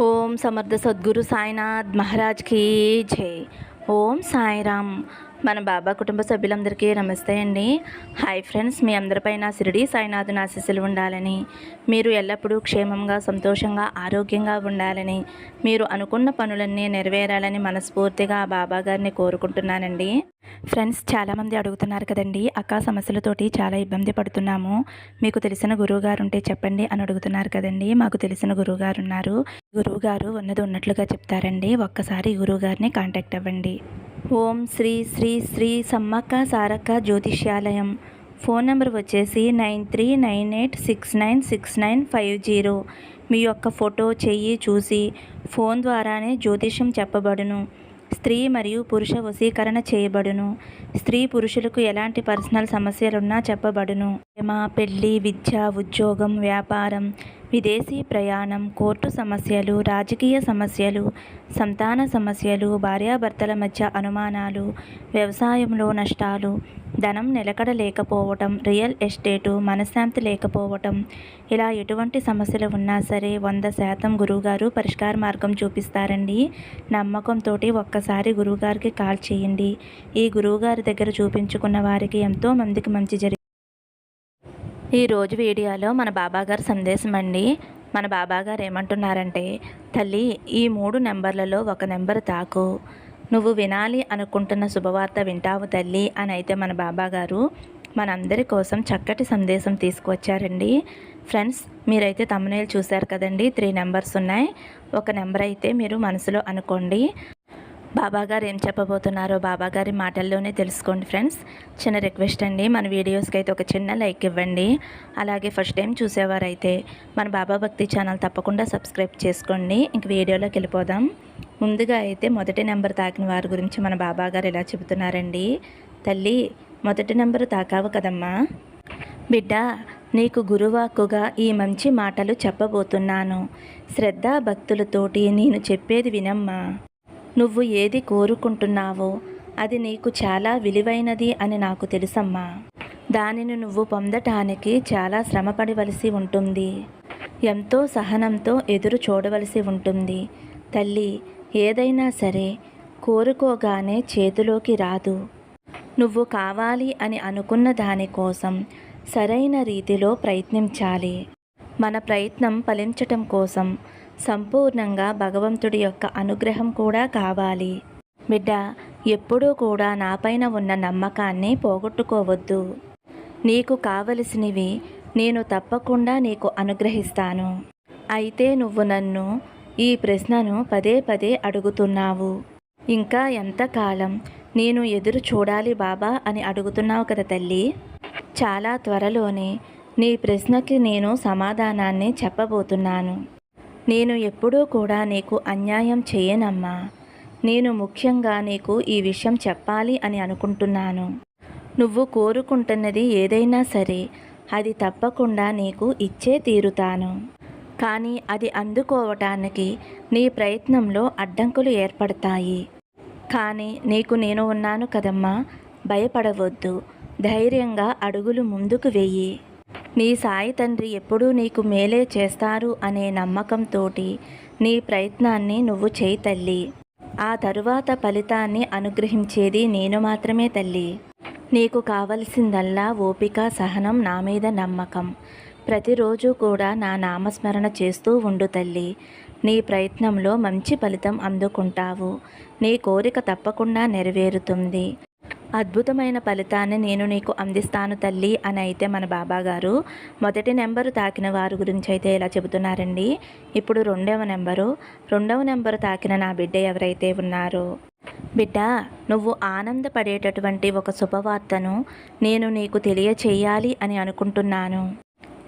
ఓం సమర్థ సద్గురు సాయినాథ్ మహారాజ్కి జై. ఓం సాయిరామ్. మన బాబా కుటుంబ సభ్యులందరికీ నమస్తే అండి. హాయ్ ఫ్రెండ్స్ మీ అందరిపైన షిరిడి సాయినాథుని ఆశీస్సులు ఉండాలని మీరు ఎల్లప్పుడూ క్షేమంగా సంతోషంగా ఆరోగ్యంగా ఉండాలని మీరు అనుకున్న పనులన్నీ నెరవేరాలని మనస్ఫూర్తిగా బాబా గారిని కోరుకుంటున్నానండి. ఫ్రెండ్స్ చాలామంది అడుగుతున్నారు కదండి అక్క సమస్యలతోటి చాలా ఇబ్బంది పడుతున్నాము. మీకు తెలిసిన గురువుగారు ఉంటే చెప్పండి అని అడుగుతున్నారు కదండి మాకు తెలిసిన గురువుగారు ఉన్నారు గురువుగారు ఉన్నది ఉన్నట్లుగా చెప్తారండి ఒక్కసారి గురువుగారిని కాంటాక్ట్ అవ్వండి. ఓం శ్రీ శ్రీ శ్రీ సమ్మక్క సారక్క జ్యోతిష్యాలయం. ఫోన్ నెంబర్ వచ్చేసి nine three nine eight six nine six nine five zero. మీ యొక్క ఫోటో చెయ్యి చూసి ఫోన్ ద్వారానే జ్యోతిష్యం చెప్పబడును. స్త్రీ మరియు పురుష వశీకరణ చేయబడును. స్త్రీ పురుషులకు ఎలాంటి పర్సనల్ సమస్యలున్నా చెప్పబడును. ప్రేమ పెళ్ళి విద్య ఉద్యోగం వ్యాపారం విదేశీ ప్రయాణం కోర్టు సమస్యలు రాజకీయ సమస్యలు సంతాన సమస్యలు భార్యాభర్తల మధ్య అనుమానాలు వ్యవసాయంలో నష్టాలు ధనం నిలకడ లేకపోవటం రియల్ ఎస్టేటు మనశ్శాంతి లేకపోవటం. ఇలా ఎటువంటి సమస్యలు ఉన్నా సరే వంద శాతం గురువుగారు పరిష్కార మార్గం చూపిస్తారండి. నమ్మకంతో ఒక్కసారి గురువుగారికి కాల్ చేయండి. ఈ గురువుగారి దగ్గర చూపించుకున్న వారికి ఎంతో మందికి మంచి జరిగింది ఈ రోజు వీడియోలో మన బాబాగారు సందేశం అండి. మన బాబాగారు ఏమంటున్నారంటే తల్లి ఈ మూడు నెంబర్లలో ఒక నెంబర్ తాకు. నువ్వు వినాలి అనుకుంటున్న శుభవార్త వింటావు తల్లి అని అయితే మన బాబాగారు మనందరి కోసం చక్కటి సందేశం తీసుకువచ్చారండి. ఫ్రెండ్స్ మీరైతే తమ్మునేలు చూశారు కదండి త్రీ నెంబర్స్ ఉన్నాయి. ఒక నెంబర్ అయితే మీరు మనసులో అనుకోండి. బాబాగారు ఏం చెప్పబోతున్నారో బాబాగారి మాటల్లోనే తెలుసుకోండి ఫ్రెండ్స్. చిన్న రిక్వెస్ట్ అండి మన వీడియోస్కి అయితే ఒక చిన్న లైక్ ఇవ్వండి. అలాగే ఫస్ట్ టైం చూసేవారైతే మన బాబా భక్తి ఛానల్ తప్పకుండా సబ్స్క్రైబ్ చేసుకోండి. ఇంక వీడియోలోకి వెళ్ళిపోదాం. ముందుగా అయితే మొదటి నెంబర్ తాకిన వారి గురించి మన బాబాగారు ఇలా చెబుతున్నారండి? తల్లి మొదటి నెంబరు తాకావు కదమ్మా. బిడ్డ నీకు గురువాక్కుగా ఈ మంచి మాటలు చెప్పబోతున్నాను. శ్రద్ధా భక్తులతోటి నేను చెప్పేది వినమ్మా. నువ్వు ఏది కోరుకుంటున్నావో అది నీకు చాలా విలువైనది అని నాకు తెలుసమ్మా. దానిని నువ్వు పొందటానికి చాలా శ్రమపడవలసి ఉంటుంది. ఎంతో సహనంతో ఎదురు చూడవలసి ఉంటుంది. తల్లి ఏదైనా సరే కోరుకోగానే చేతిలోకి రాదు. నువ్వు కావాలి అని అనుకున్న దానికోసం సరైన రీతిలో ప్రయత్నించాలి. మన ప్రయత్నం ఫలించటం కోసం సంపూర్ణంగా భగవంతుడి యొక్క అనుగ్రహం కూడా కావాలి. బిడ్డ ఎప్పుడూ కూడా నాపైన ఉన్న నమ్మకాన్ని పోగొట్టుకోవద్దు. నీకు కావలసినవి నేను తప్పకుండా నీకు అనుగ్రహిస్తాను. అయితే నువ్వు నన్ను ఈ ప్రశ్నను పదే పదే అడుగుతున్నావు. ఇంకా ఎంతకాలం నేను ఎదురు చూడాలి బాబా అని అడుగుతున్నావు కదా తల్లి? చాలా త్వరలోనే నీ ప్రశ్నకి నేను సమాధానాన్ని చెప్పబోతున్నాను. నేను ఎప్పుడూ కూడా నీకు అన్యాయం చేయనమ్మా. నేను ముఖ్యంగా నీకు ఈ విషయం చెప్పాలి అని అనుకుంటున్నాను. నువ్వు కోరుకుంటున్నది ఏదైనా సరే అది తప్పకుండా నీకు ఇచ్చే తీరుతాను. కానీ అది అందుకోవటానికి నీ ప్రయత్నంలో అడ్డంకులు ఏర్పడతాయి. కానీ నీకు నేను ఉన్నాను కదమ్మా. భయపడవద్దు. ధైర్యంగా అడుగులు ముందుకు వెయ్యి నీ సాయి తండ్రి ఎప్పుడూ నీకు మేలే చేస్తారు అనే నమ్మకంతోటి నీ ప్రయత్నాన్ని నువ్వు చేయి తల్లి. ఆ తరువాత ఫలితాన్ని అనుగ్రహించేది నేను మాత్రమే తల్లి. నీకు కావలసిందల్లా ఓపిక సహనం నా మీద నమ్మకం. ప్రతిరోజు కూడా నా నామస్మరణ చేస్తూ ఉండు తల్లి. నీ ప్రయత్నంలో మంచి ఫలితం అందుకుంటావు. నీ కోరిక తప్పకుండా నెరవేరుతుంది. అద్భుతమైన ఫలితాన్ని నేను నీకు అందిస్తాను తల్లి అని అయితే మన బాబా గారు మొదటి నెంబరు తాకిన వారి గురించి అయితే ఇలా చెబుతున్నారండి. ఇప్పుడు రెండవ నెంబరు. రెండవ నెంబరు తాకిన నా బిడ్డ ఎవరైతే ఉన్నారో. బిడ్డ నువ్వు ఆనందపడేటటువంటి ఒక శుభవార్తను నేను నీకు తెలియచేయాలి అని అనుకుంటున్నాను.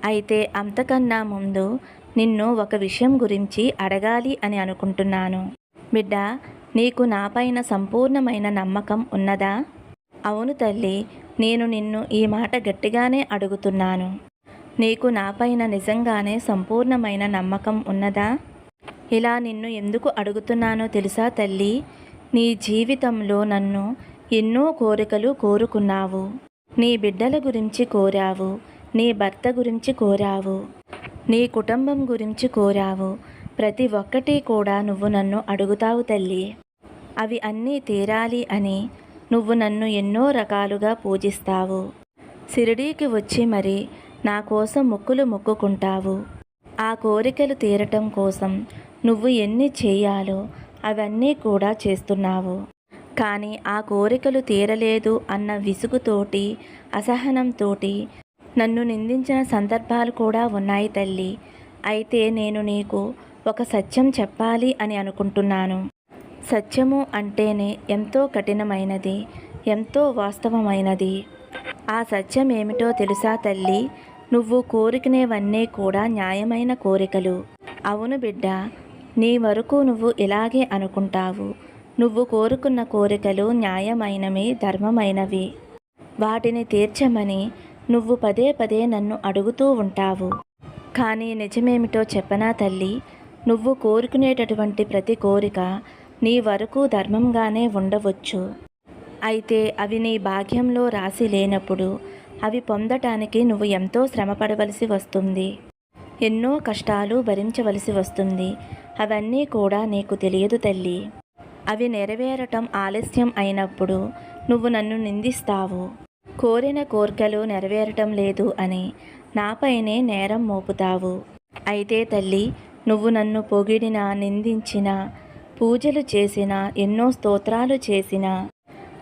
అయితే అంతకన్నా ముందు నిన్ను ఒక విషయం గురించి అడగాలి అని అనుకుంటున్నాను. బిడ్డ నీకు నాపైన సంపూర్ణమైన నమ్మకం ఉన్నదా? అవును తల్లి నేను నిన్ను ఈ మాట గట్టిగానే అడుగుతున్నాను. నీకు నాపైన నిజంగానే సంపూర్ణమైన నమ్మకం ఉన్నదా? ఇలా నిన్ను ఎందుకు అడుగుతున్నానో తెలుసా తల్లి? నీ జీవితంలో నన్ను ఎన్నో కోరికలు కోరుకున్నావు. నీ బిడ్డల గురించి కోరావు. నీ భర్త గురించి కోరావు. నీ కుటుంబం గురించి కోరావు. ప్రతి ఒక్కటి కూడా నువ్వు నన్ను అడుగుతావు తల్లి. అవి అన్నీ తీరాలి అని నువ్వు నన్ను ఎన్నో రకాలుగా పూజిస్తావు. షిరిడీకి వచ్చి మరి నా కోసం మొక్కులు మొక్కుకుంటావు. ఆ కోరికలు తీరటం కోసం నువ్వు ఎన్ని చేయాలో అవన్నీ కూడా చేస్తున్నావు. కానీ ఆ కోరికలు తీరలేదు అన్న విసుగుతోటి అసహనంతోటి నన్ను నిందించిన సందర్భాలు కూడా ఉన్నాయి తల్లి. అయితే నేను నీకు ఒక సత్యం చెప్పాలి అని అనుకుంటున్నాను. సత్యము అంటేనే ఎంతో కఠినమైనది ఎంతో వాస్తవమైనది. ఆ సత్యం ఏమిటో తెలుసా తల్లి? నువ్వు కోరుకునేవన్నీ కూడా న్యాయమైన కోరికలు. అవును బిడ్డ నీ వరకు నువ్వు ఇలాగే అనుకుంటావు. నువ్వు కోరుకున్న కోరికలు న్యాయమైనవి ధర్మమైనవి. వాటిని తీర్చమని నువ్వు పదే పదే నన్ను అడుగుతూ ఉంటావు. కానీ నిజమేమిటో చెప్పనా తల్లి? నువ్వు కోరుకునేటటువంటి ప్రతి కోరిక నీ వరకు ధర్మంగానే ఉండవచ్చు. అయితే అవి నీ భాగ్యంలో రాసి లేనప్పుడు అవి పొందటానికి నువ్వు ఎంతో శ్రమపడవలసి వస్తుంది. ఎన్నో కష్టాలు భరించవలసి వస్తుంది. అవన్నీ కూడా నీకు తెలియదు తల్లి. అవి నెరవేరటం ఆలస్యం అయినప్పుడు నువ్వు నన్ను నిందిస్తావు. కోరిన కోర్కెలు నెరవేరటం లేదు అని నాపైనే నేరం మోపుతావు. అయితే తల్లి నువ్వు నన్ను పొగిడినా నిందించినా పూజలు చేసినా ఎన్నో స్తోత్రాలు చేసినా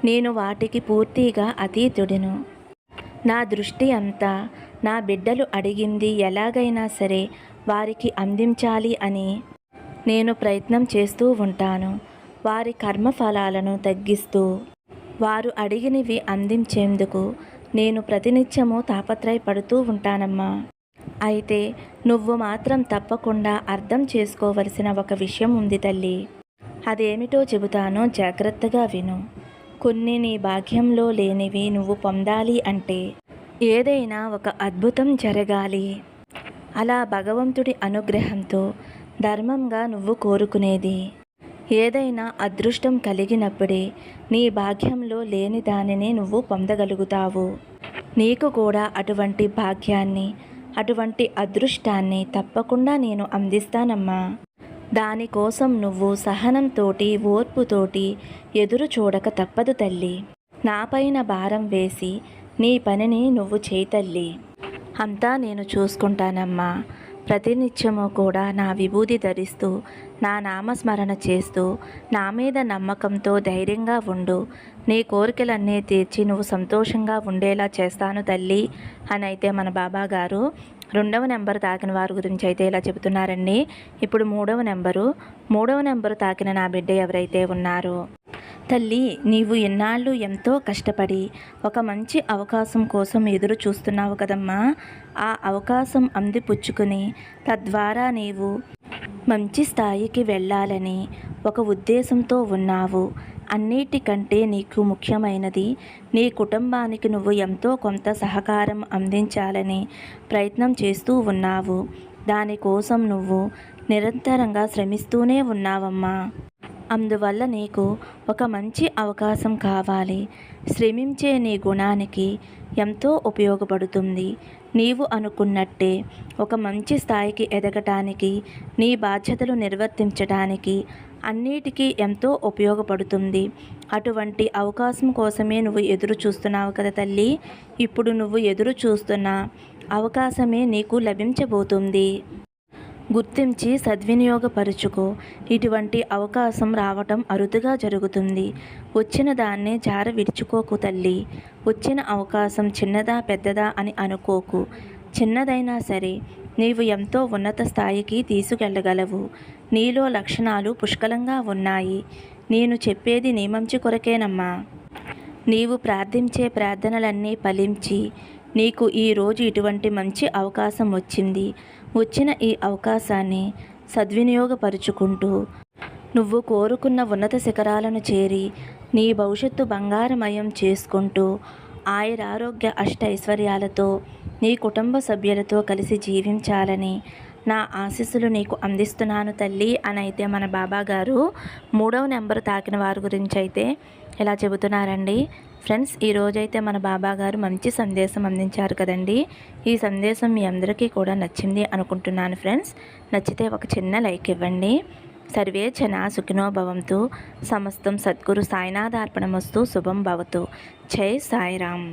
నేను వాటికి పూర్తిగా అతీతుడిను. నా దృష్టి అంతా నా బిడ్డలు అడిగింది ఎలాగైనా సరే వారికి అందించాలి అని నేను ప్రయత్నం చేస్తూ ఉంటాను. వారి కర్మఫలాలను తగ్గిస్తూ వారు అడిగినవి అందించేందుకు నేను ప్రతినిత్యము తాపత్రయపడుతూ ఉంటానమ్మా. అయితే నువ్వు మాత్రం తప్పకుండా అర్థం చేసుకోవలసిన ఒక విషయం ఉంది తల్లి. అదేమిటో చెబుతానో జాగ్రత్తగా విను. కొన్ని నీ భాగ్యంలో లేనివి నువ్వు పొందాలి అంటే ఏదైనా ఒక అద్భుతం జరగాలి. అలా భగవంతుడి అనుగ్రహంతో ధర్మంగా నువ్వు కోరుకునేది. ఏదైనా అదృష్టం కలిగినప్పుడే నీ భాగ్యంలో లేని దానిని నువ్వు పొందగలుగుతావు. నీకు కూడా అటువంటి భాగ్యాన్ని అటువంటి అదృష్టాన్ని తప్పకుండా నేను అందిస్తానమ్మా. దానికోసం నువ్వు సహనంతోటి ఓర్పుతోటి ఎదురు చూడక తప్పదు తల్లి. నాపైన భారం వేసి నీ పనిని నువ్వు చేతల్లి అంతా నేను చూసుకుంటానమ్మా. ప్రతినిత్యము కూడా నా విభూది ధరిస్తూ నా నామస్మరణ చేస్తూ నా మీద నమ్మకంతో ధైర్యంగా ఉండు. నీ కోరికలన్నీ తీర్చి నువ్వు సంతోషంగా ఉండేలా చేస్తాను తల్లి అని అయితే మన బాబాగారు రెండవ నెంబర్ తాకిన వారి గురించి అయితే ఇలా చెబుతున్నారండి. ఇప్పుడు మూడవ నెంబరు. మూడవ నెంబరు తాకిన నా బిడ్డ ఎవరైతే ఉన్నారో? తల్లి నీవు ఎన్నాళ్ళు ఎంతో కష్టపడి ఒక మంచి అవకాశం కోసం ఎదురు చూస్తున్నావు కదమ్మా. ఆ అవకాశం అందిపుచ్చుకుని తద్వారా నీవు మంచి స్థాయికి వెళ్ళాలని ఒక ఉద్దేశంతో ఉన్నావు. అన్నిటికంటే నీకు ముఖ్యమైనది నీ కుటుంబానికి నువ్వు ఎంతో కొంత సహకారం అందించాలని ప్రయత్నం చేస్తూ ఉన్నావు. దానికోసం నువ్వు నిరంతరంగా శ్రమిస్తూనే ఉన్నావమ్మా. అందువల్ల నీకు ఒక మంచి అవకాశం కావాలి. శ్రమించే నీ గుణానికి ఎంతో ఉపయోగపడుతుంది. నీవు అనుకున్నట్టే ఒక మంచి స్థాయికి ఎదగటానికి నీ బాధ్యతలు నిర్వర్తించడానికి అన్నిటికీ ఎంతో ఉపయోగపడుతుంది. అటువంటి అవకాశం కోసమే నువ్వు ఎదురు చూస్తున్నావు కదా తల్లి. ఇప్పుడు నువ్వు ఎదురు చూస్తున్న అవకాశమే నీకు లభించబోతుంది. గుర్తించి సద్వినియోగపరుచుకో. ఇటువంటి అవకాశం రావటం అరుదుగా జరుగుతుంది. వచ్చిన దాన్ని జార విడుచుకోకు తల్లి. వచ్చిన అవకాశం చిన్నదా పెద్దదా అని అనుకోకు. చిన్నదైనా సరే నీవు ఎంతో ఉన్నత స్థాయికి తీసుకెళ్ళగలవు నీలో లక్షణాలు పుష్కలంగా ఉన్నాయి. నేను చెప్పేది నీ మంచి కొరకేనమ్మా. నీవు ప్రార్థించే ప్రార్థనలన్నీ ఫలించి నీకు ఈరోజు ఇటువంటి మంచి అవకాశం వచ్చింది. వచ్చిన ఈ అవకాశాన్ని సద్వినియోగపరుచుకుంటూ నువ్వు కోరుకున్న ఉన్నత శిఖరాలను చేరి నీ భవిష్యత్తు బంగారమయం చేసుకుంటూ ఆయురారోగ్య అష్ట ఐశ్వర్యాలతో నీ కుటుంబ సభ్యులతో కలిసి జీవించాలని నా ఆశీస్సులు నీకు అందిస్తున్నాను తల్లి అని అయితే మన బాబా గారు మూడవ నెంబర్ తాకిన వారి గురించి అయితే ఇలా చెబుతున్నారండి. ఫ్రెండ్స్ ఈరోజైతే మన బాబా గారు మంచి సందేశం అందించారు కదండి. ఈ సందేశం మీ అందరికీ కూడా నచ్చింది అనుకుంటున్నాను ఫ్రెండ్స్. నచ్చితే ఒక చిన్న లైక్ ఇవ్వండి. సర్వే జన సుఖినో భవంతు సమస్తం సద్గురు సాయినాథార్పణమస్తు. శుభం భవతు. జై సాయిరామ్.